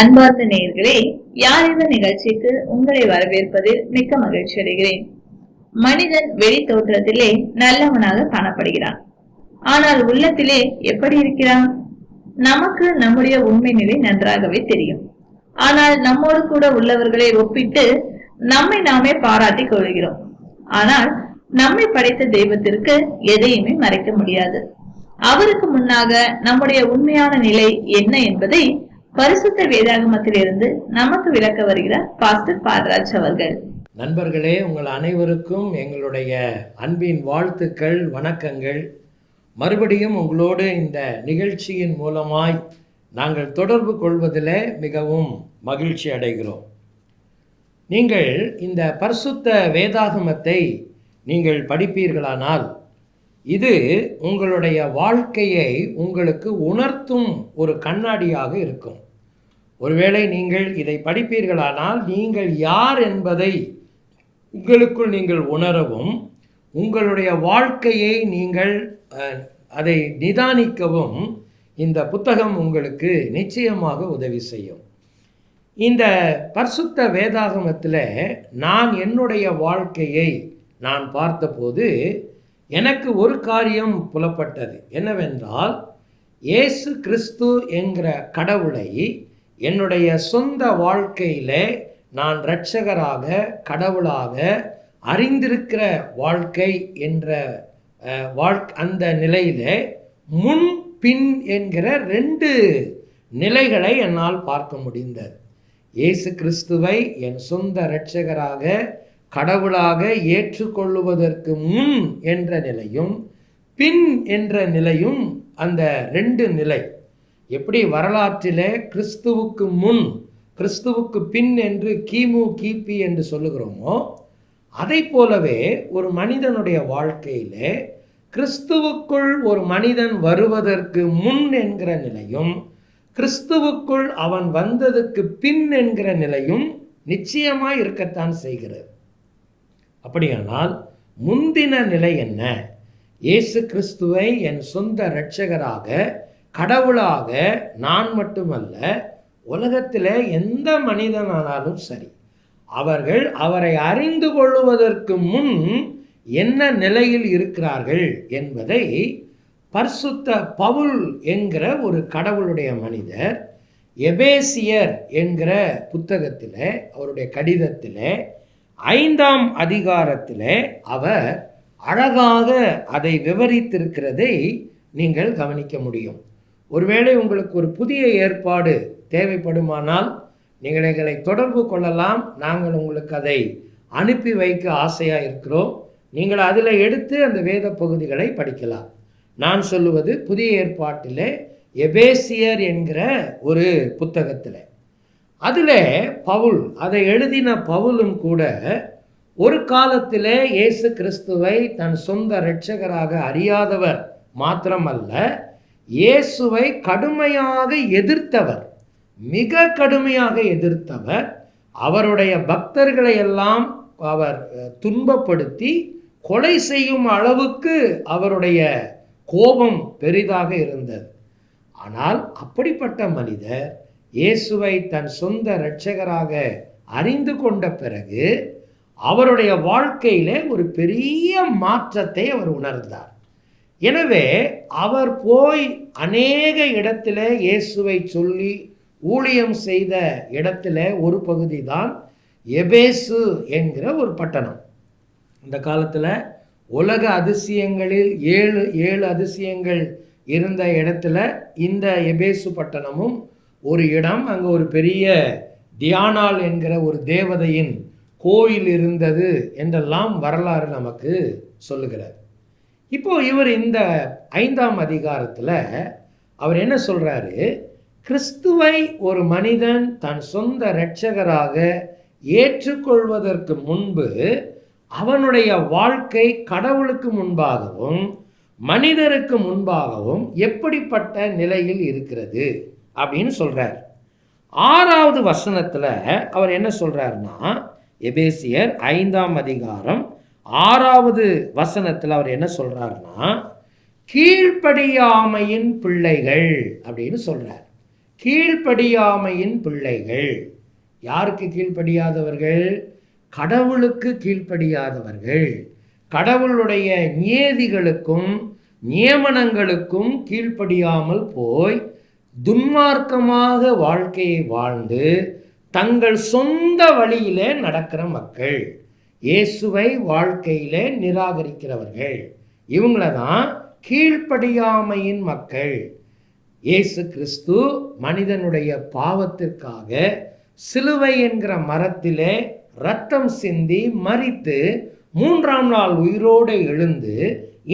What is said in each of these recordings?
அன்பார்ந்த நேயர்களே யார் இந்த நிகழ்ச்சிக்கு உங்களை வரவேற்பதில் மிக்க மகிழ்ச்சி அடைகிறேன். மனிதன் வெளி தோற்றத்திலே நல்லவனாக காணப்படுகிறான். ஆனால் உள்ளத்திலே எப்படி இருக்கிறான்? நமக்கு நம்முடைய உண்மை நிலை நன்றாகவே தெரியும். ஆனால் நம்மோடு கூட உள்ளவர்களை ஒப்பிட்டு நம்மை நாமே பாராட்டிக் கொள்கிறோம். ஆனால் நம்மை படைத்த தெய்வத்திற்கு எதையுமே மறைக்க முடியாது. அவருக்கு முன்னாக நம்முடைய உண்மையான நிலை என்ன என்பதை பரிசுத்த வேதாகமத்திலிருந்து நமக்கு விளக்க வருகிறார் பாஸ்டர் பால்ராஜ் அவர்கள். நண்பர்களே உங்கள் அனைவருக்கும் எங்களுடைய அன்பின் வாழ்த்துக்கள் வணக்கங்கள். மறுபடியும் உங்களோடு இந்த நிகழ்ச்சியின் மூலமாய் நாங்கள் தொடர்பு கொள்வதில் மிகவும் மகிழ்ச்சி அடைகிறோம். நீங்கள் இந்த பரிசுத்த வேதாகமத்தை நீங்கள் படிப்பீர்களானால் இது உங்களுடைய வாழ்க்கையை உங்களுக்கு உணர்த்தும் ஒரு கண்ணாடியாக இருக்கும். ஒருவேளை நீங்கள் இதை படிப்பீர்களானால் நீங்கள் யார் என்பதை உங்களுக்குள் நீங்கள் உணரவும் உங்களுடைய வாழ்க்கையை நீங்கள் அதை நிதானிக்கவும் இந்த புத்தகம் உங்களுக்கு நிச்சயமாக உதவி செய்யும். இந்த பரிசுத்த வேதாகமத்தில் நான் என்னுடைய வாழ்க்கையை நான் பார்த்தபோது எனக்கு ஒரு காரியம் புலப்பட்டது. என்னவென்றால் இயேசு கிறிஸ்து என்கிற கடவுளை என்னுடைய சொந்த வாழ்க்கையிலே நான் இரட்சகராக கடவுளாக அறிந்திருக்கிற வாழ்க்கை என்ற வாழ்க் வாழ் அந்த நிலையிலே முன் பின் என்கிற ரெண்டு நிலைகளை என்னால் பார்க்க முடிந்தது. இயேசு கிறிஸ்துவை என் சொந்த இரட்சகராக கடவுளாக ஏற்றுக்கொள்ளுவதற்கு முன் என்ற நிலையும் பின் என்ற நிலையும் அந்த ரெண்டு நிலை. எப்படி? வரலாற்றிலே கிறிஸ்துவுக்கு முன் கிறிஸ்துவுக்கு பின் என்று கிமு கிபி என்று சொல்லுகிறோமோ அதை போலவே ஒரு மனிதனுடைய வாழ்க்கையிலே கிறிஸ்துவுக்குள் ஒரு மனிதன் வருவதற்கு முன் என்கிற நிலையும் கிறிஸ்துவுக்குள் அவன் வந்ததுக்கு பின் என்கிற நிலையும் நிச்சயமாக இருக்கத்தான் செய்கிறது. அப்படியானால் முந்தின நிலை என்ன? இயேசு கிறிஸ்துவை என் சொந்த இரட்சகராக கடவுளாக நான் மட்டுமல்ல உலகத்தில் எந்த மனிதனானாலும் சரி அவர்கள் அவரை அறிந்து கொள்ளுவதற்கு முன் என்ன நிலையில் இருக்கிறார்கள் என்பதை பர்சுத்த பவுல் என்கிற ஒரு கடவுளுடைய மனிதர் எபேசியர் என்கிற புத்தகத்தில் அவருடைய கடிதத்தில் ஐந்தாம் அதிகாரத்தில் அவர் அழகாக அதை விவரித்திருக்கிறதை நீங்கள் கவனிக்க முடியும். ஒருவேளை உங்களுக்கு ஒரு புதிய ஏற்பாடு தேவைப்படுமானால் நீங்கள் எங்களை தொடர்பு கொள்ளலாம். நாங்கள் உங்களுக்கு அதை அனுப்பி வைக்க ஆசையாக இருக்கிறோம். நீங்கள் அதில் எடுத்து அந்த வேத பகுதிகளை படிக்கலாம். நான் சொல்லுவது புதிய ஏற்பாட்டில் எபேசியர் என்கிற ஒரு புத்தகத்தில். அதில் பவுல் அதை எழுதின பவுலும் கூட ஒரு காலத்தில் இயேசு கிறிஸ்துவை தன் சொந்த இரட்சகராக அறியாதவர் மாத்திரமல்ல இயேசுவை கடுமையாக எதிர்த்தவர் மிக கடுமையாக எதிர்த்தவர் அவருடைய பக்தர்களை எல்லாம் அவர் துன்பப்படுத்தி கொலை செய்யும் அளவுக்கு அவருடைய கோபம் பெரிதாக இருந்தது. ஆனால் அப்படிப்பட்ட மனிதர் இயேசுவை தன் சொந்த இரட்சகராக அறிந்து கொண்ட பிறகு அவருடைய வாழ்க்கையிலே ஒரு பெரிய மாற்றத்தை அவர் உணர்ந்தார். எனவே அவர் போய் அநேக இடத்துல இயேசுவை சொல்லி ஊழியம் செய்த இடத்துல ஒரு பகுதி தான் எபேசு என்கிற ஒரு பட்டணம். இந்த காலத்தில் உலக அதிசயங்களில் ஏழு ஏழு அதிசயங்கள் இருந்த இடத்துல இந்த எபேசு பட்டணமும் ஒரு இடம் அங்கே ஒரு பெரிய தியானால் என்கிற ஒரு தேவதையின் கோயில் இருந்தது என்றெல்லாம் வரலாறு நமக்கு சொல்லுகிறார். இப்போ இவர் இந்த ஐந்தாம் அதிகாரத்தில் அவர் என்ன சொல்கிறாரு கிறிஸ்துவை ஒரு மனிதன் தன் சொந்த இரட்சகராக ஏற்றுக்கொள்வதற்கு முன்பு அவனுடைய வாழ்க்கை கடவுளுக்கு முன்பாகவும் மனிதருக்கு முன்பாகவும் எப்படிப்பட்ட நிலையில் இருக்கிறது? அப்படின்னு சொல்கிறார் ஆறாவது வசனத்தில் அவர் என்ன சொல்கிறாருன்னா எபேசியர் ஐந்தாம் அதிகாரம் ஆறாவது வசனத்தில் அவர் என்ன சொல்கிறாருன்னா கீழ்ப்படியாமையின் பிள்ளைகள் அப்படின்னு சொல்கிறார் கீழ்ப்படியாமையின் பிள்ளைகள். யாருக்கு கீழ்ப்படியாதவர்கள்? கடவுளுக்கு கீழ்ப்படியாதவர்கள். கடவுளுடைய நியதிகளுக்கும் நியமனங்களுக்கும் கீழ்ப்படியாமல் போய் துன்மார்க்கமாக வாழ்க்கையை வாழ்ந்து தங்கள் சொந்த வழியிலே நடக்கிற மக்கள் இயேசுவை வாழ்க்கையிலே நிராகரிக்கிறவர்கள். இவங்கள தான் கீழ்ப்படியாமையின் மக்கள். இயேசு கிறிஸ்து மனிதனுடைய பாவத்திற்காக சிலுவை என்கிற மரத்திலே ரத்தம் சிந்தி மரித்து மூன்றாம் நாள் உயிரோடு எழுந்து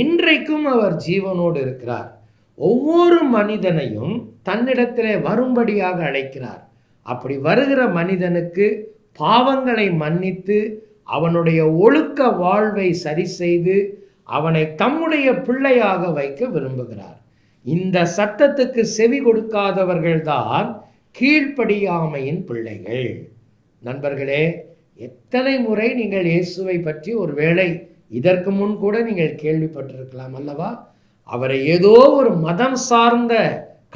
இன்றைக்கும் அவர் ஜீவனோடு இருக்கிறார். ஒவ்வொரு மனிதனையும் தன்னிடத்திலே வரும்படியாக அழைக்கிறார். அப்படி வருகிற மனிதனுக்கு பாவங்களை மன்னித்து அவனுடைய ஒழுக்க வாழ்வை சரி செய்து அவனை தம்முடைய பிள்ளையாக வைக்க விரும்புகிறார். இந்த சத்தத்துக்கு செவி கொடுக்காதவர்கள்தான் கீழ்ப்படியாமையின் பிள்ளைகள். நண்பர்களே எத்தனை முறை நீங்கள் இயேசுவை பற்றி ஒருவேளை இதற்கு முன் கூட நீங்கள் கேள்விப்பட்டிருக்கலாம் அல்லவா? அவரை ஏதோ ஒரு மதம் சார்ந்த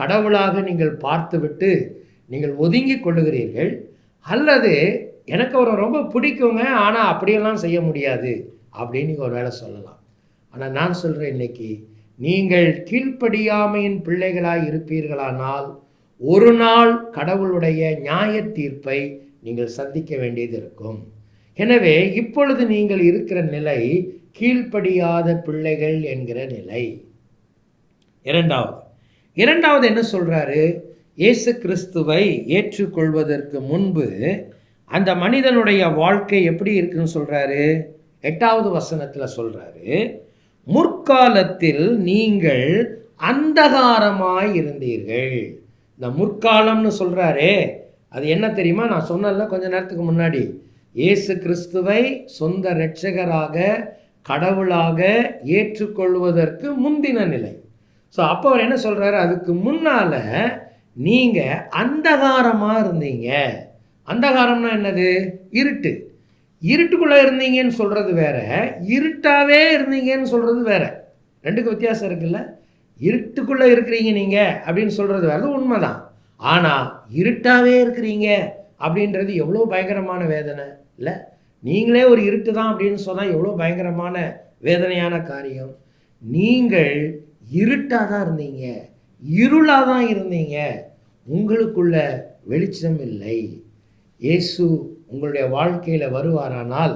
கடவுளாக நீங்கள் பார்த்துவிட்டு நீங்கள் ஒதுங்கி கொள்ளுகிறீர்கள் அல்லது எனக்கு அவரை ரொம்ப பிடிக்குங்க ஆனால் அப்படியெல்லாம் செய்ய முடியாது அப்படின்னு நீங்கள் ஒரு வேளை சொல்லலாம். ஆனால் நான் சொல்கிறேன் இன்னைக்கு நீங்கள் கீழ்ப்படியாமையின் பிள்ளைகளாக இருப்பீர்களானால் ஒரு நாள் கடவுளுடைய நியாய தீர்ப்பை நீங்கள் சந்திக்க வேண்டியது இருக்கும். எனவே இப்பொழுது நீங்கள் இருக்கிற நிலை கீழ்ப்படியாத பிள்ளைகள் என்கிற நிலை. இரண்டாவது இரண்டாவது என்ன சொல்கிறாரு இயேசு கிறிஸ்துவை ஏற்றுக்கொள்வதற்கு முன்பு அந்த மனிதனுடைய வாழ்க்கை எப்படி இருக்குன்னு சொல்கிறாரு எட்டாவது வசனத்தில் சொல்கிறாரு முற்காலத்தில் நீங்கள் அந்தகாரமாய் இருந்தீர்கள். இந்த முற்காலம்னு சொல்கிறாரே அது என்ன தெரியுமா? நான் சொன்னேன்ல கொஞ்ச நேரத்துக்கு முன்னாடி. இயேசு கிறிஸ்துவை சொந்த இரட்சகராக கடவுளாக ஏற்றுக்கொள்வதற்கு முந்தின நிலை. ஸோ அப்போ அவர் என்ன சொல்கிறாரு அதுக்கு முன்னால நீங்கள் அந்தகாரமாக இருந்தீங்க. அந்தகாரம்னா என்னது? இருட்டு. இருட்டுக்குள்ளே இருந்தீங்கன்னு சொல்கிறது வேற. இருட்டாகவே இருந்தீங்கன்னு சொல்கிறது வேற. ரெண்டுக்கு வித்தியாசம் இருக்குல்ல? இருட்டுக்குள்ளே இருக்கிறீங்க நீங்கள் அப்படின்னு சொல்கிறது வேற. உண்மை தான் ஆனால் இருட்டாகவே இருக்கிறீங்க அப்படின்றது எவ்வளோ பயங்கரமான வேதனை இல்லை? நீங்களே ஒரு இருட்டு தான் அப்படின்னு சொன்னால் எவ்வளோ பயங்கரமான வேதனையான காரியம். நீங்கள் இருட்டாக தான் இருந்தீங்க. இருளாக தான் இருந்தீங்க. உங்களுக்குள்ள வெளிச்சம் இல்லை. இயேசு உங்களுடைய வாழ்க்கையில் வருவாரானால்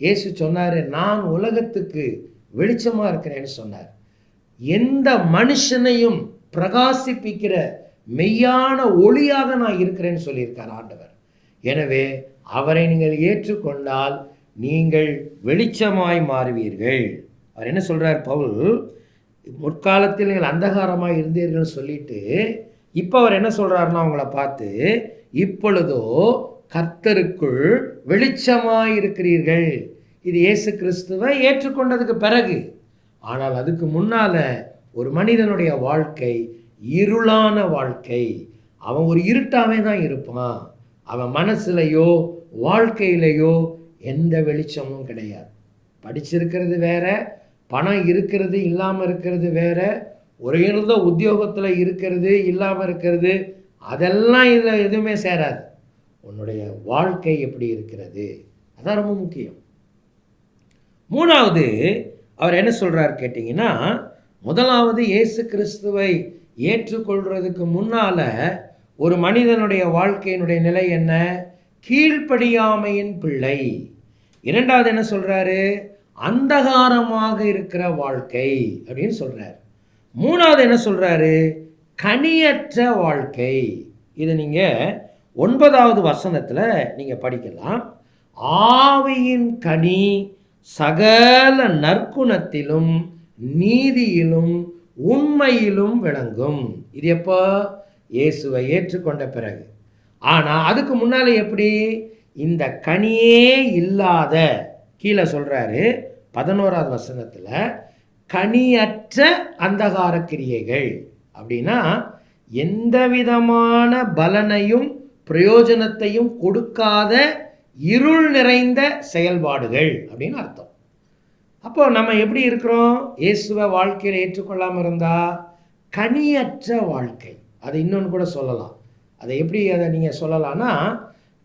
இயேசு சொன்னார் நான் உலகத்துக்கு வெளிச்சமாக இருக்கிறேன்னு சொன்னார். எந்த மனுஷனையும் பிரகாசிப்பிக்கிற மெய்யான ஒளியாக நான் இருக்கிறேன்னு சொல்லியிருக்கார் ஆண்டவர். எனவே அவரை நீங்கள் ஏற்றுக்கொண்டால் நீங்கள் வெளிச்சமாய் மாறுவீர்கள். அவர் என்ன சொல்கிறார் பவுல்? முற்காலத்தில் நீங்கள் அந்தகாரமாக இருந்தீர்கள்னு சொல்லிட்டு இப்போ அவர் என்ன சொல்கிறாருன்னா அவங்கள பார்த்து இப்பொழுதோ கர்த்தருக்குள் வெளிச்சமாக இருக்கிறீர்கள். இது இயேசு கிறிஸ்துவை ஏற்றுக்கொண்டதுக்கு பிறகு. ஆனால் அதுக்கு முன்னால ஒரு மனிதனுடைய வாழ்க்கை இருளான வாழ்க்கை. அவன் ஒரு இருட்டாகவே தான் இருப்பான். அவன் மனசுலையோ வாழ்க்கையிலையோ எந்த வெளிச்சமும் கிடையாது. படிச்சிருக்கிறது வேற பணம் இருக்கிறது இல்லாமல் இருக்கிறது வேற உயர்ந்த உத்தியோகத்தில் இருக்கிறது இல்லாமல் இருக்கிறது அதெல்லாம் இதில் எதுவுமே சேராது. உன்னுடைய வாழ்க்கை எப்படி இருக்கிறது? அதான் ரொம்ப முக்கியம். மூணாவது அவர் என்ன சொல்கிறார் கேட்டிங்கன்னா முதலாவது இயேசு கிறிஸ்துவை ஏற்றுக்கொள்கிறதுக்கு முன்னால ஒரு மனிதனுடைய வாழ்க்கையினுடைய நிலை என்ன? கீழ்ப்படியாமையின் பிள்ளை. இரண்டாவது என்ன சொல்கிறாரு அந்தகாரமாக இருக்கிற வாழ்க்கை அப்படின்னு சொல்கிறார் மூணாவது என்ன சொல்கிறாரு கனியற்ற வாழ்க்கை. இதை நீங்கள் ஒன்பதாவது வசனத்தில் நீங்கள் படிக்கலாம். ஆவியின் கனி சகல நற்குணத்திலும் நீதியிலும் உண்மையிலும் விளங்கும். இது எப்போ? இயேசுவை ஏற்றுக்கொண்ட பிறகு. ஆனால் அதுக்கு முன்னால் எப்படி? இந்த கனியே இல்லாத கீழே சொல்கிறாரு பதினோராவது வசனத்தில் கனியற்ற அந்தகார கிரியைகள் அப்படின்னா எந்த விதமான பலனையும் பிரயோஜனத்தையும் கொடுக்காத இருள் நிறைந்த செயல்பாடுகள் அப்படின்னு அர்த்தம். அப்போ நம்ம எப்படி இருக்கிறோம்? இயேசுவை வாழ்க்கையில் ஏற்றுக்கொள்ளாமல் இருந்தா கனியற்ற வாழ்க்கை. அது இன்னொன்று கூட சொல்லலாம். அதை எப்படி அதை நீங்கள் சொல்லலாம்னா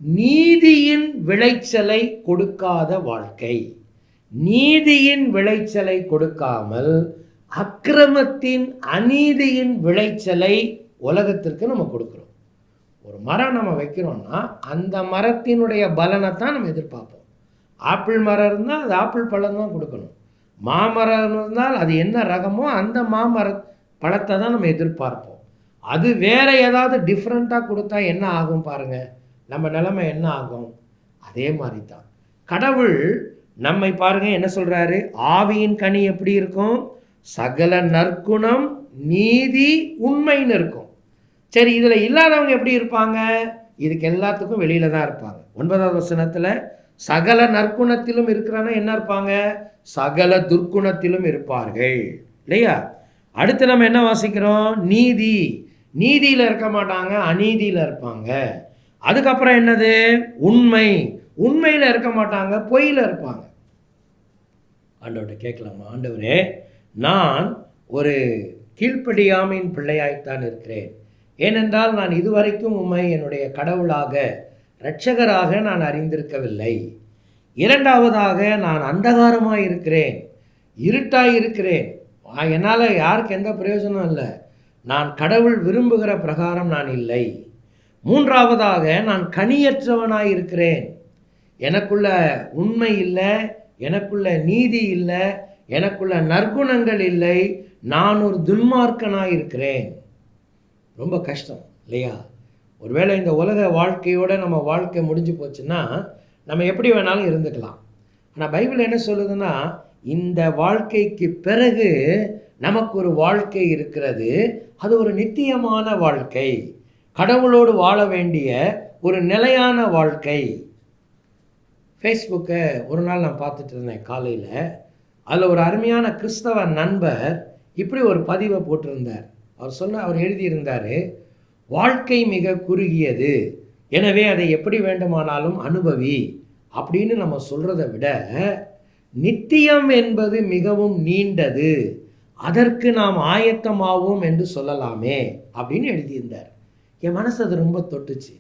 நீதியின் விளைச்சலை கொடுக்காத வாழ்க்கை. நீதியின் விளைச்சலை கொடுக்காமல் அக்கிரமத்தின் அநீதியின் விளைச்சலை உலகத்திற்கு நம்ம கொடுக்குறோம். ஒரு மரம் நம்ம வைக்கிறோம்னா அந்த மரத்தினுடைய பலனை தான் நம்ம எதிர்பார்ப்போம். ஆப்பிள் மரம் இருந்தால் அது ஆப்பிள் பழம் தான் கொடுக்கணும். மாமரம் இருந்தால் அது என்ன ரகமோ அந்த மாமர பழத்தை தான் நம்ம எதிர்பார்ப்போம். அது வேற ஏதாவது டிஃப்ரெண்ட்டாக கொடுத்தா என்ன ஆகும் பாருங்கள் நம்ம நிலைமை என்ன ஆகும்? அதே மாதிரி தான் கடவுள் நம்மை பாருங்க என்ன சொல்றாரு? ஆவியின் கனி எப்படி இருக்கும்? சகல நற்குணம் நீதி உண்மைன்னு இருக்கும். சரி இதில் இல்லாதவங்க எப்படி இருப்பாங்க? இதுக்கு எல்லாத்துக்கும் வெளியில தான் இருப்பாங்க. ஒன்பதாவது வசனத்தில் சகல நற்குணத்திலும் இருக்கிறான்னா என்ன இருப்பாங்க? சகல துர்க்குணத்திலும் இருப்பார்கள். இல்லையா? அடுத்து நம்ம என்ன வாசிக்கிறோம்? நீதி. நீதியில் இருக்க மாட்டாங்க அநீதியில் இருப்பாங்க. அதுக்கப்புறம் என்னது? உண்மை. உண்மையில் இருக்க மாட்டாங்க பொய்யில் இருப்பாங்க. ஆண்டவர்கிட்ட கேட்கலாமா? ஆண்டவரே நான் ஒரு கீழ்ப்படியாமையின் பிள்ளையாய்த்தான் இருக்கிறேன். ஏனென்றால் நான் இதுவரைக்கும் உண்மை என்னுடைய கடவுளாக இரட்சகராக நான் அறிந்திருக்கவில்லை. இரண்டாவதாக நான் அந்தகாரமாக இருக்கிறேன். இருட்டாக இருக்கிறேன். என்னால் யாருக்கு எந்த பிரயோஜனம் இல்லை. நான் கடவுள் விரும்புகிற பிரகாரம் நான் இல்லை. மூன்றாவதாக நான் கனியற்றவனாய் இருக்கிறேன் எனக்குள்ள உண்மை இல்லை எனக்குள்ள நீதி இல்லை எனக்குள்ள நற்குணங்கள் இல்லை நான் ஒரு துன்மார்க்கனாக இருக்கிறேன் ரொம்ப கஷ்டம் இல்லையா? ஒருவேளை இந்த உலக வாழ்க்கையோடு நம்ம வாழ்க்கை முடிஞ்சு போச்சுன்னா நம்ம எப்படி வேணாலும் இருந்துக்கலாம். ஆனால் பைபிள் என்ன சொல்லுதுன்னா இந்த வாழ்க்கைக்கு பிறகு நமக்கு ஒரு வாழ்க்கை இருக்கிறது. அது ஒரு நித்தியமான வாழ்க்கை. கடவுளோடு வாழ வேண்டிய ஒரு நிலையான வாழ்க்கை. ஃபேஸ்புக்கை ஒரு நாள் நான் பார்த்துட்டு இருந்தேன் காலையில். அதில் ஒரு அருமையான கிறிஸ்தவ நண்பர் இப்படி ஒரு பதிவை போட்டிருந்தார். அவர் சொன்ன அவர் எழுதியிருந்தார் வாழ்க்கை மிக குறுகியது. எனவே அதை எப்படி வேண்டுமானாலும் அனுபவி. அப்படின்னு நம்ம சொல்கிறத விட நித்தியம் என்பது மிகவும் நீண்டது. அதற்கு நாம் ஆயத்தமாவோம் என்று சொல்லலாமே அப்படின்னு எழுதியிருந்தார். என் மனசு அது ரொம்ப தொட்டுச்சு.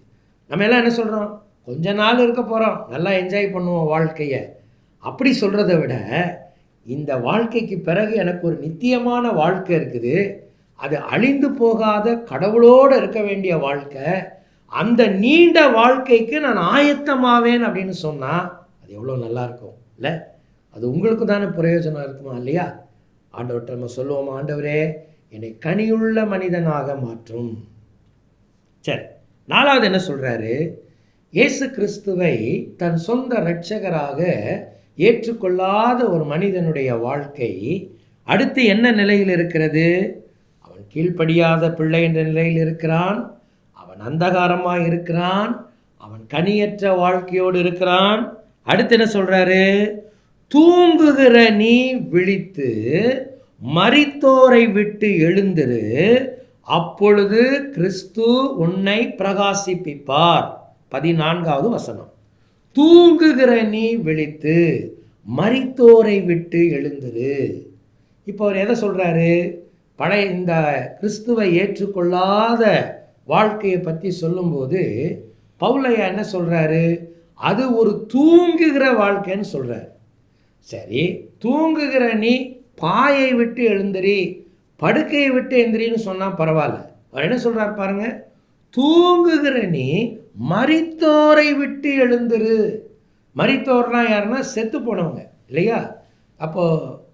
நம்ம எல்லாம் என்ன சொல்கிறோம் கொஞ்ச நாள் இருக்க போகிறோம் நல்லா என்ஜாய் பண்ணுவோம் வாழ்க்கையை. அப்படி சொல்கிறத விட இந்த வாழ்க்கைக்கு பிறகு எனக்கு ஒரு நித்தியமான வாழ்க்கை இருக்குது. அது அழிந்து போகாத கடவுளோடு இருக்க வேண்டிய வாழ்க்கை. அந்த நீண்ட வாழ்க்கைக்கு நான் ஆயத்தமாவேன் அப்படின்னு சொன்னால் அது எவ்வளோ நல்லாயிருக்கும் இல்லை? அது உங்களுக்கு தானே பிரயோஜனம் இருக்குமா இல்லையா? ஆண்டவர்கிட்ட நம்ம சொல்லுவோம் ஆண்டவரே என்னை கனியுள்ள மனிதனாக மாற்றும். சரி. நாலாவது என்ன சொல்கிறாரு இயேசு கிறிஸ்துவை தன் சொந்த இரட்சகராக ஏற்றுக்கொள்ளாத ஒரு மனிதனுடைய வாழ்க்கை அடுத்து என்ன நிலையில் இருக்கிறது? அவன் கீழ்ப்படியாத பிள்ளை என்ற நிலையில் இருக்கிறான். அவன் அந்தகாரமாக இருக்கிறான். அவன் கனியற்ற வாழ்க்கையோடு இருக்கிறான். அடுத்து என்ன சொல்கிறாரு தூங்குகிற நீ விழித்து மறித்தோரை விட்டு எழுந்திரு. அப்பொழுது கிறிஸ்து உன்னை பிரகாசிப்பிப்பார். பதினான்காவது வசனம். தூங்குகிற நீ விழித்து மரித்தோரை விட்டு எழுந்துரு. இப்போ அவர் எதை சொல்கிறாரு பழைய இந்த கிறிஸ்துவை ஏற்றுக்கொள்ளாத வாழ்க்கையை பற்றி சொல்லும்போது பவுலையா என்ன சொல்கிறாரு அது ஒரு தூங்குகிற வாழ்க்கைன்னு சொல்கிறார் சரி தூங்குகிற நீ பாயை விட்டு எழுந்துரி. படுக்கையை விட்டு எந்திரின்னு சொன்னால் பரவாயில்ல. அவர் என்ன சொல்கிறார் பாருங்க? தூங்குகிற நீ மரித்தோரை விட்டு எழுந்துரு. மரித்தோர்னா யாருன்னா செத்து போனவங்க இல்லையா? அப்போ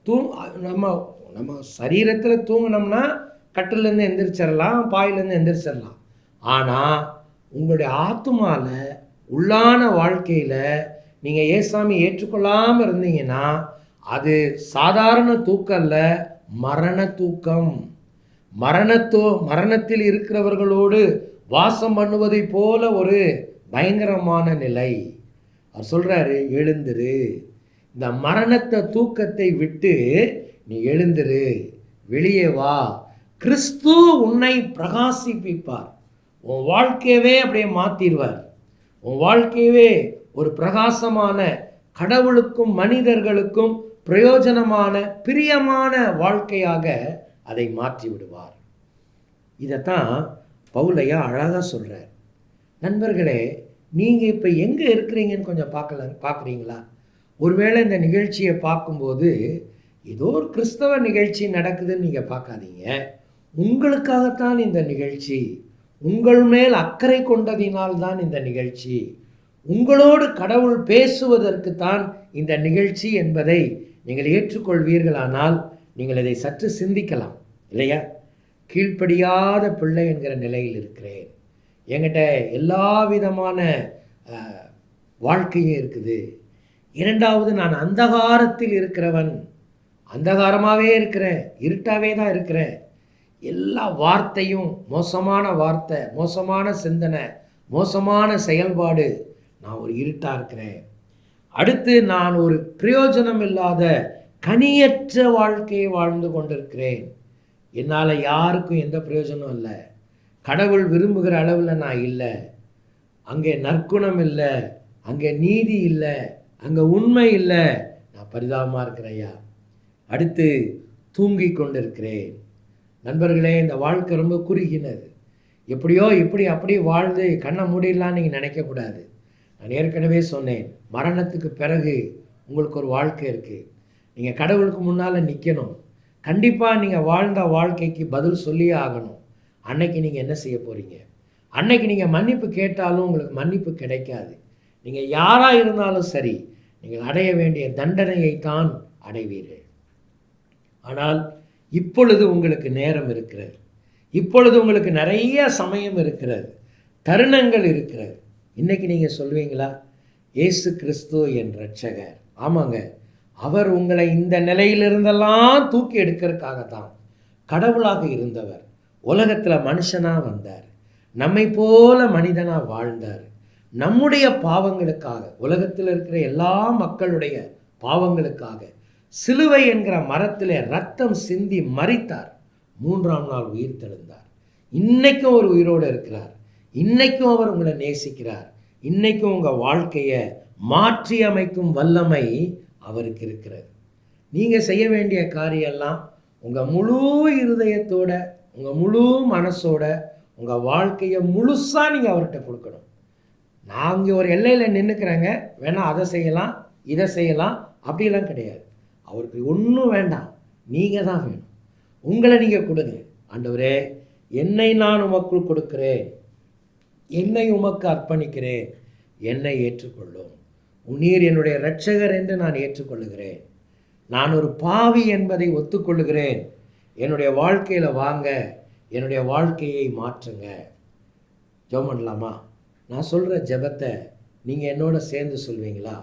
தூ நம்ம நம்ம சரீரத்தில் தூங்கினோம்னா கட்டிலேருந்து எந்திரிச்சிடலாம் பாயிலேருந்து எந்திரிச்சிடலாம் ஆனால் உங்களுடைய ஆத்மாவில் உள்ளான வாழ்க்கையில் நீங்கள் ஏசாமி ஏற்றுக்கொள்ளாமல் இருந்தீங்கன்னா அது சாதாரண தூக்கல்ல மரண தூக்கம். மரணத்தோ மரணத்தில் இருக்கிறவர்களோடு வாசம் பண்ணுவதைப் போல ஒரு பயங்கரமான நிலை. அவர் சொல்கிறாரு எழுந்துரு. இந்த மரணத்தை தூக்கத்தை விட்டு நீ எழுந்துரு. வெளியே வா. கிறிஸ்து உன்னை பிரகாசிப்பிப்பார். உன் வாழ்க்கையவே அப்படியே மாற்றிடுவார் உன் வாழ்க்கையவே ஒரு பிரகாசமான கடவுளுக்கும் மனிதர்களுக்கும் பிரயோஜனமான பிரியமான வாழ்க்கையாக அதை மாற்றி விடுவார். இதைத்தான் பவுலையா அழகாக சொல்கிறார் நண்பர்களே நீங்கள் இப்போ எங்கே இருக்கிறீங்கன்னு கொஞ்சம் பார்க்கல பார்க்குறீங்களா? ஒருவேளை இந்த நிகழ்ச்சியை பார்க்கும்போது ஏதோ ஒரு கிறிஸ்தவ நிகழ்ச்சி நடக்குதுன்னு நீங்கள் பார்க்காதீங்க. உங்களுக்காகத்தான் இந்த நிகழ்ச்சி. உங்கள் மேல் அக்கறை கொண்டதினால் தான் இந்த நிகழ்ச்சி. உங்களோடு கடவுள் பேசுவதற்கு தான் இந்த நிகழ்ச்சி என்பதை நீங்கள் ஏற்றுக்கொள்வீர்களானால் நீங்கள் இதை சற்று சிந்திக்கலாம் இல்லையா? கீழ்ப்படியாத பிள்ளை என்கிற நிலையில் இருக்கிறேன். என்கிட்ட எல்லா விதமான வாழ்க்கையும் இருக்குது. இரண்டாவது நான் அந்தகாரத்தில் இருக்கிறவன். அந்தகாரமாகவே இருக்கிறேன் இருட்டாகவே தான் இருக்கிறேன். எல்லா வார்த்தையும் மோசமான வார்த்தை மோசமான சிந்தனை மோசமான செயல்பாடு நான் ஒரு இருட்டாக இருக்கிறேன். அடுத்து நான் ஒரு பிரயோஜனம் இல்லாத கனியற்ற வாழ்க்கையை வாழ்ந்து கொண்டிருக்கிறேன். என்னால் யாருக்கும் எந்த பிரயோஜனம் இல்லை. கடவுள் விரும்புகிற அளவில் நான் இல்லை. அங்கே நற்குணம் இல்லை. அங்கே நீதி இல்லை. அங்கே உண்மை இல்லை. நான் பரிதாபமாக இருக்கிறேன் ஐயா. அடுத்து தூங்கி கொண்டிருக்கிறேன். நண்பர்களே இந்த வாழ்க்கை ரொம்ப குறுகினது. எப்படியோ இப்படி அப்படி வாழ்ந்து கண்ணை மூடிடலாம் நீங்கள் நினைக்கக்கூடாது நான் ஏற்கனவே சொன்னேன் மரணத்துக்கு பிறகு உங்களுக்கு ஒரு வாழ்க்கை இருக்குது நீங்கள் கடவுளுக்கு முன்னால் நிற்கணும் கண்டிப்பாக நீங்கள் வாழ்ந்த வாழ்க்கைக்கு பதில் சொல்லியே ஆகணும். அன்னைக்கு நீங்கள் என்ன செய்ய போகிறீங்க அன்னைக்கு நீங்கள் மன்னிப்பு கேட்டாலும் உங்களுக்கு மன்னிப்பு கிடைக்காது. நீங்கள் யாராக இருந்தாலும் சரி நீங்கள் அடைய வேண்டிய தண்டனையை தான் அடைவீர்கள். ஆனால் இப்பொழுது உங்களுக்கு நேரம் இருக்கிறது. இப்பொழுது உங்களுக்கு நிறைய சமயம் இருக்கிறது. தருணங்கள் இருக்கிறது. இன்றைக்கி நீங்கள் சொல்வீங்களா இயேசு கிறிஸ்து என் ரட்சகர் ஆமாங்க. அவர் உங்களை இந்த நிலையிலிருந்தெல்லாம் தூக்கி எடுக்கிறதுக்காக தான் கடவுளாக இருந்தவர். உலகத்தில் மனுஷனாக வந்தார். நம்மை போல மனிதனாக வாழ்ந்தார். நம்முடைய பாவங்களுக்காக உலகத்தில் இருக்கிற எல்லா மக்களுடைய பாவங்களுக்காக சிலுவை என்கிற மரத்தில் ரத்தம் சிந்தி மறித்தார் மூன்றாம் நாள் உயிர் தெழுந்தார். இன்றைக்கும் ஒரு உயிரோடு இருக்கிறார். இன்னைக்கும் அவர் உங்களை நேசிக்கிறார். இன்னைக்கும் உங்கள் வாழ்க்கையை மாற்றி அமைக்கும் வல்லமை அவருக்கு இருக்கிறது. நீங்கள் செய்ய வேண்டிய காரியெல்லாம் உங்கள் முழு இருதயத்தோட உங்கள் முழு மனசோட உங்கள் வாழ்க்கையை முழுசாக நீங்கள் அவர்கிட்ட கொடுக்கணும். நான் இங்கே ஒரு எல்லையில் நின்றுக்கிறேங்க வேணால் அதை செய்யலாம் இதை செய்யலாம் அப்படிலாம் கிடையாது. அவருக்கு ஒன்றும் வேண்டாம். நீங்கள் தான் வேணும். உங்களை நீங்கள் கொடுங்க. ஆண்டவரே என்னை நான் உமக்குள் கொடுக்குறேன். என்னை உமக்கு அர்ப்பணிக்கிறேன். என்னை ஏற்றுக்கொள்ளும். உன்னீர் என்னுடைய இரட்சகர் என்று நான் ஏற்றுக்கொள்ளுகிறேன். நான் ஒரு பாவி என்பதை ஒத்துக்கொள்ளுகிறேன். என்னுடைய வாழ்க்கையில் வாங்க என்னுடைய வாழ்க்கையை மாற்றுங்க. ஜெபம் பண்ணலாமா? நான் சொல்கிற ஜெபத்தை நீங்கள் என்னோட சேர்ந்து சொல்வீங்களா?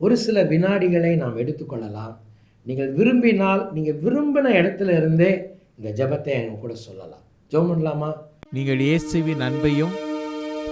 ஒரு சில வினாடிகளை நாம் எடுத்துக்கொள்ளலாம் நீங்கள் விரும்பினால் நீங்கள் விரும்பின இடத்துல இருந்தே இந்த ஜெபத்தை என் கூட சொல்லலாம். ஜெபம் பண்ணலாமா? நீங்கள் இயேசுவின் அன்பையும்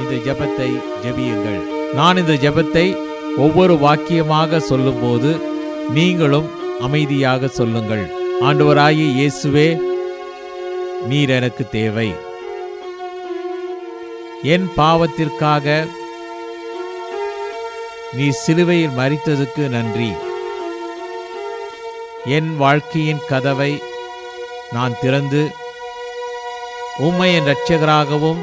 இந்த ஜெபத்தை ஜெபியுங்கள். நான் இந்த ஜெபத்தை ஒவ்வொரு வாக்கியமாக சொல்லும்போது நீங்களும் அமைதியாக சொல்லுங்கள். ஆண்டவராகிய இயேசுவே நீர் எனக்கு தேவை. என் பாவத்திற்காக நீ சிலுவையில் மறித்ததுக்கு நன்றி. என் வாழ்க்கையின் கதவை நான் திறந்து உம்மை என் ரட்சகராகவும்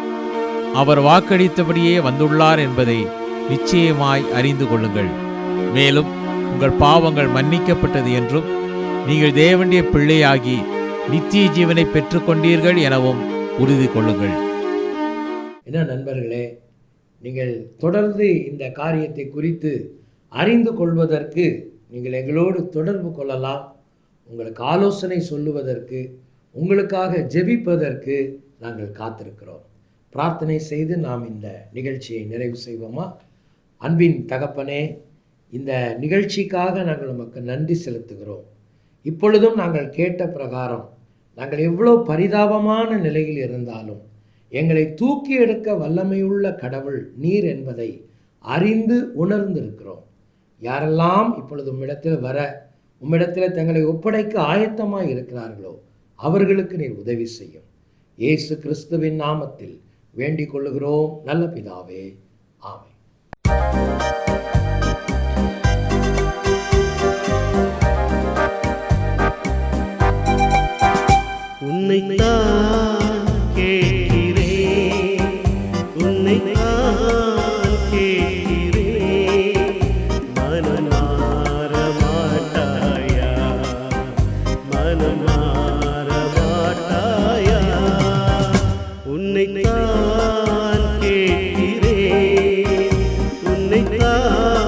அவர் வாக்களித்தபடியே வந்துள்ளார் என்பதை நிச்சயமாய் அறிந்து கொள்ளுங்கள். மேலும் உங்கள் பாவங்கள் மன்னிக்கப்பட்டது என்றும் நீங்கள் தேவனுடைய பிள்ளையாகி நித்திய ஜீவனை பெற்றுக்கொண்டீர்கள் எனவும் உறுதி கொள்ளுங்கள். என்ன நண்பர்களே நீங்கள் தொடர்ந்து இந்த காரியத்தை குறித்து அறிந்து கொள்வதற்கு நீங்கள் எங்களோடு தொடர்பு கொள்ளலாம். உங்களுக்கு ஆலோசனை சொல்லுவதற்கு உங்களுக்காக ஜெபிப்பதற்கு நாங்கள் காத்திருக்கிறோம். பிரார்த்தனை செய்து நாம் இந்த நிகழ்ச்சியை நிறைவு செய்வோமா? அன்பின் தகப்பனே இந்த நிகழ்ச்சிக்காக நாங்கள் உமக்கு நன்றி செலுத்துகிறோம். இப்பொழுதும் நாங்கள் கேட்ட பிரகாரம் நாங்கள் எவ்வளோ பரிதாபமான நிலையில் இருந்தாலும் எங்களை தூக்கி எடுக்க வல்லமையுள்ள கடவுள் நீர் என்பதை அறிந்து உணர்ந்திருக்கிறோம். யாரெல்லாம் இப்பொழுது உம்மிடத்தில் வர உம்மிடத்தில் தங்களை ஒப்படைக்க ஆயத்தமாக இருக்கிறார்களோ அவர்களுக்கு நீர் உதவி செய்யும். இயேசு கிறிஸ்துவின் நாமத்தில் வேண்டிக் கொள்ளுகிறோம் நல்ல பிதாவே. ஆமை உன்னை love.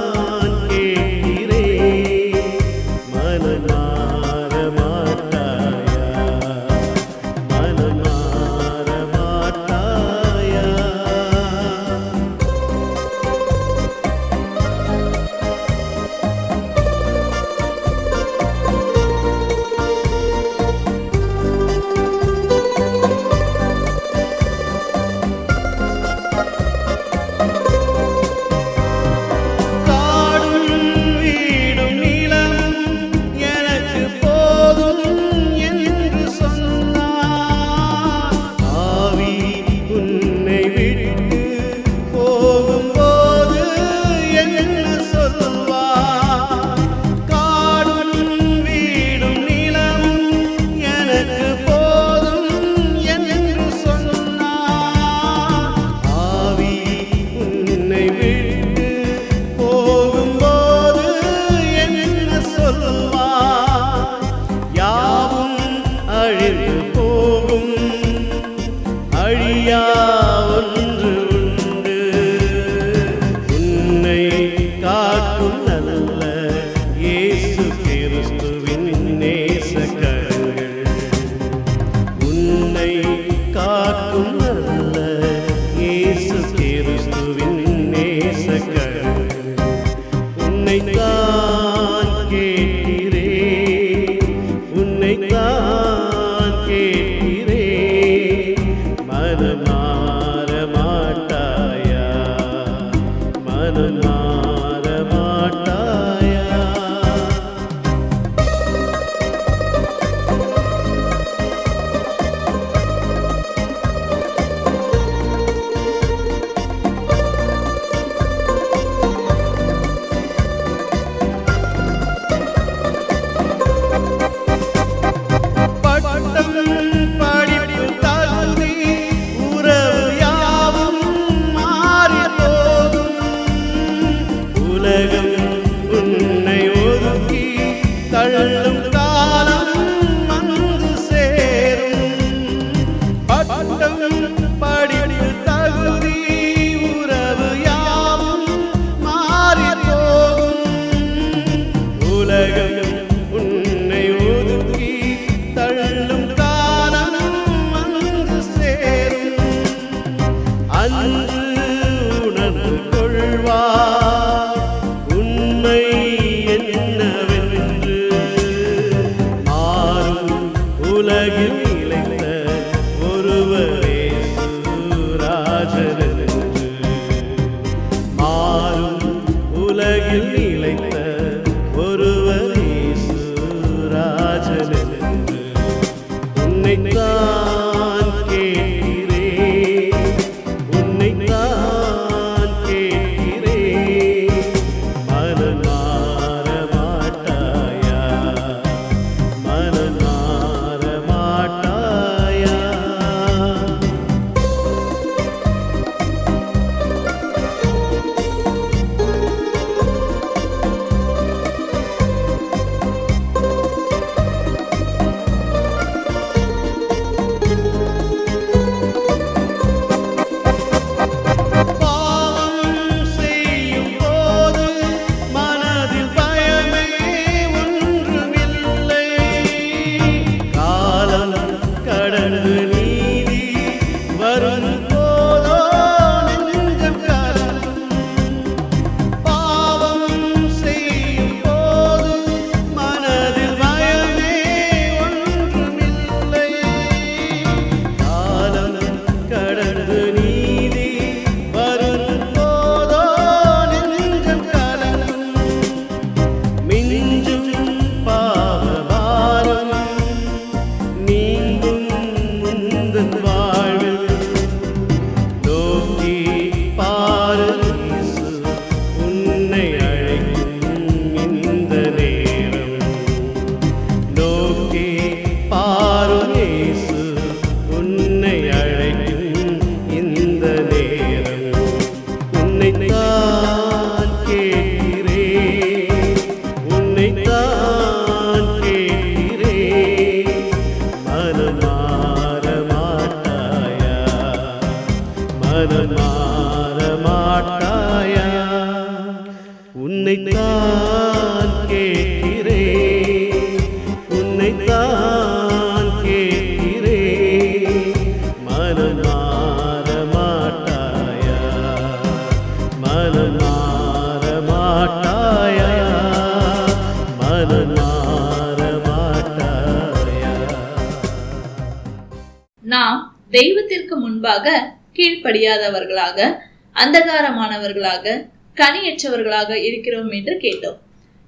கீழ்ப்படியாதவர்களாக அந்தகாரமானவர்களாக கனியற்றவர்களாக இருக்கிறோம் என்று கேட்டோம்.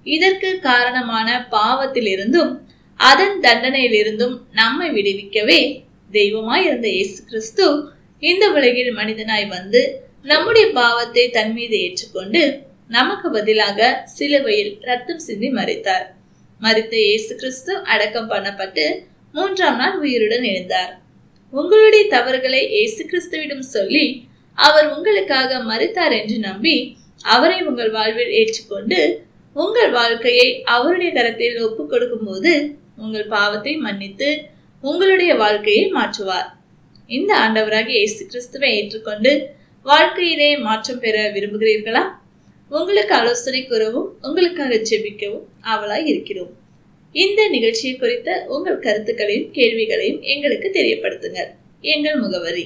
இதற்கு காரணமான பாவத்திலிருந்தும் அதன் தண்டனையிலிருந்தும் நம்மை விடுவிக்கவே தெய்வமாய் இருந்த இயேசு கிறிஸ்து இந்த உலகில் மனிதனாய் வந்து நம்முடைய பாவத்தை தன் மீது ஏற்றுக்கொண்டு நமக்கு பதிலாக சிலுவையில் ரத்தம் சிந்தி மறைத்தார் மறித்த இயேசு கிறிஸ்து அடக்கம் பண்ணப்பட்டு மூன்றாம் நாள் உயிருடன் எழுந்தார். உங்களுடைய தவறுகளை இயேசு கிறிஸ்துவிடம் சொல்லி அவர் உங்களுக்காக மறுத்தார் என்று நம்பி அவரை உங்கள் வாழ்வில் ஏற்றுக்கொண்டு உங்கள் வாழ்க்கையை அவருடைய கரத்தில் ஒப்பு கொடுக்கும்போது உங்கள் பாவத்தை மன்னித்து உங்களுடைய வாழ்க்கையை மாற்றுவார். இந்த ஆண்டவராக இயேசு கிறிஸ்துவை ஏற்றுக்கொண்டு வாழ்க்கையிலே மாற்றம் பெற விரும்புகிறீர்களா? உங்களுக்கு ஆலோசனை கூறவும் உங்களுக்காக ஜெபிக்கவும் ஆவலாய் இருக்கிறோம். இந்த நிகழ்ச்சியை குறித்த உங்கள் கருத்துக்களையும் கேள்விகளையும் எங்களுக்கு தெரியப்படுத்துங்கள். எங்கள் முகவரி.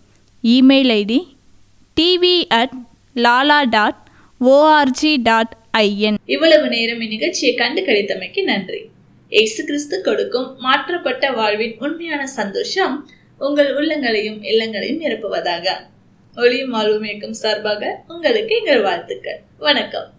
Email ID TV at Lala dot ORG dot IN இவ்வளவு நேரம் இந்நிகழ்ச்சியை கண்டு கழித்தமைக்கு நன்றி. இயேசு கிறிஸ்து கொடுக்கும் மாற்றப்பட்ட வாழ்வின் உண்மையான சந்தோஷம் உங்கள் உள்ளங்களையும் இல்லங்களையும் நிரப்புவதாக. ஒளியும் வாழ்வும் இயக்கம் சார்பாக உங்களுக்கு எங்கள் வாழ்த்துக்கள். வணக்கம்.